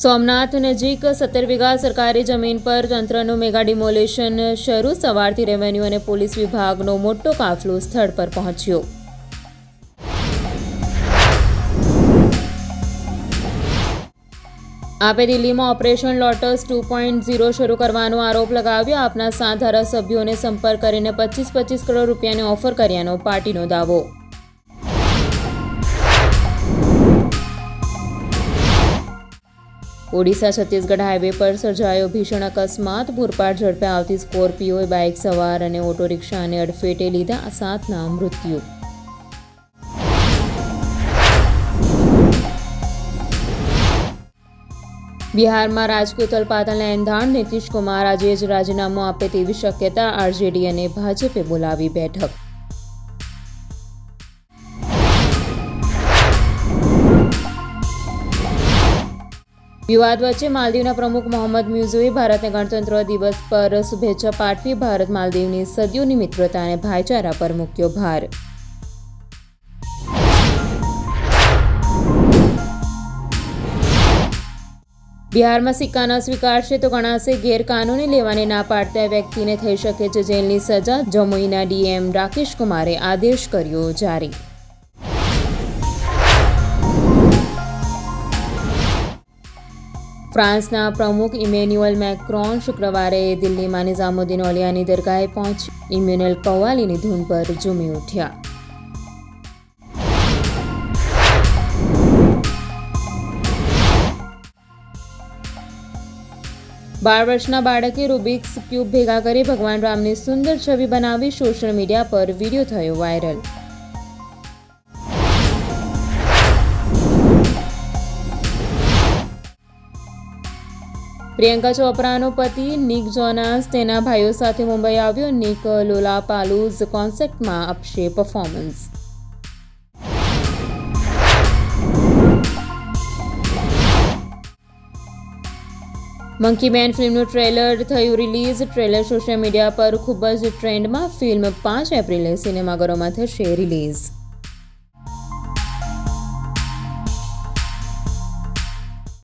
સોમનાથ નજીક સત્તર વીઘા સરકારી જમીન પર તંત્રનું મેગા ડિમોલેશન શરૂ સવારથી રેવન્યુ અને પોલીસ વિભાગનો મોટો કાફલો સ્થળ પર પહોંચ્યો. આપે દિલ્હીમાં operation lotus two point zero શરૂ કરવાનો આરોપ લગાવ્યો. આપના સાત ધારાસભ્યોને સંપર્ક કરીને પચીસ પચીસ કરોડ રૂપિયાની ઓફર કર્યાનો પાર્ટીનો દાવો. ઓડિશા છત્તીસગઢ હાઈવે પર સર્જાયો ભીષણ અકસ્માત. પૂરપાટ ઝડપે આવતી સ્કોર્પિયોએ બાઇક સવાર અને ઓટો રિક્ષાને અડફેટે લીધા સાતના મૃત્યુ. બિહારમાં રાજકીય ઉથલપાથલના એંધાણ નીતિશ કુમાર આજે જ રાજીનામું આપે તેવી શક્યતા આરજેડી અને ભાજપે બોલાવી બેઠક. વિવાદ વચ્ચે માલદીવના પ્રમુખ મોહમ્મદ મ્યુઝુએ ભારતને ગણતંત્ર દિવસ પર શુભેચ્છા પાઠવી ભારત માલદીવની સદીઓની મિત્રતા અને ભાઈચારા પર મૂક્યો ભાર. બિહારમાં સિક્કા ન સ્વીકારશે તો ગણાશે ગેરકાનૂની લેવાની ના પાડતા વ્યક્તિને થઈ શકે છે જેલની સજા, જમુઈના ડીએમ રાકેશ કુમારે આદેશ કર્યો જારી. ફ્રાન્સના પ્રમુખ ઇમેન્યુઅલ મેક્રોન શુક્રવારે દિલ્હીમાં નિઝામુદ્દીન ઓલિયાની દરગાહે પહોંચી. ઇમ્યુનલ કવ્વાલીની ધૂન પર ઝૂમી ઉઠ્યા. બાર વર્ષના બાળકે રૂબિક્સ ક્યુબ ભેગા કરી ભગવાન રામની સુંદર છબી બનાવી સોશિયલ મીડિયા પર વીડિયો થયો વાયરલ. પ્રિયંકા ચોપરાનો પતિ નિક જોનાસ તેના ભાઈઓ સાથે મુંબઈ આવ્યો. નિક લોલાપાલુઝ કોન્સેપ્ટમાં આપશે પરફોર્મન્સ મંકી મેન ફિલ્મનું ટ્રેલર થયું રિલીઝ. ટ્રેલર સોશિયલ મીડિયા પર ખૂબ જ ટ્રેન્ડમાં. ફિલ્મ પાંચ એપ્રિલે સિનેમાઘરોમાં થશે રિલીઝ.